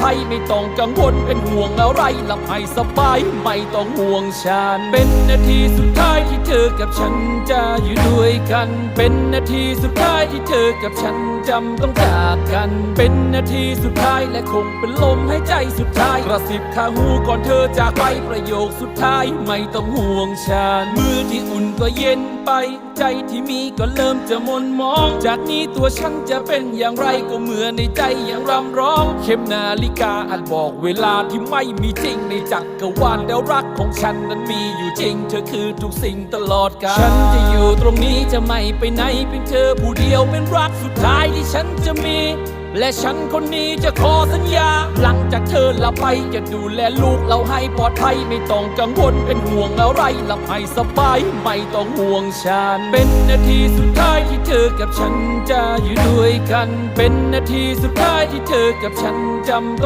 ภัยไม่ต้องกังวลเป็นห่วงอะไรหลับให้สบายไม่ต้องห่วงฉัน เป็นนาทีสุดท้ายที่เธอกับฉันจะอยู่ด้วยกัน เป็นนาทีสุดท้ายที่เธอกับฉันจำต้องจากกัน เป็นนาทีสุดท้ายและคงเป็นลมหายใจสุดท้ายกระสิบข้างหูก่อนเธอจากไปประโยคสุดท้ายไม่ต้องห่วงฉันมือที่อุ่นก็เย็นไปใจที่มีก็เริ่มจะมนมอง จากนี้ตัวฉันจะเป็นอย่างไรก็เหมือนในใจยังรำร้อง เข็มนาฬิกาอาจบอกเวลาที่ไม่มีจริงในจักรวาลแล้วรักของฉันนั้นมีอยู่จริง เธอคือทุกสิ่งตลอดกาลฉันจะอยู่ตรงนี้จะไม่ไปไหนเป็นเธอผู้เดียวเป็นรักสุดท้ายที่ฉันจะมี และฉันคนนี้จะขอสัญญา หลังจากเธอละไปจะดูแลลูกเราให้ปลอดภัยไม่ต้องกังวลเป็นห่วงอะไรหลับให้สบายไม่ต้องห่วงฉัน เป็นนาทีสุดท้ายที่เธอกับฉันจะอยู่ด้วยกัน เป็นนาทีสุดท้ายที่เธอกับฉันจำต้อง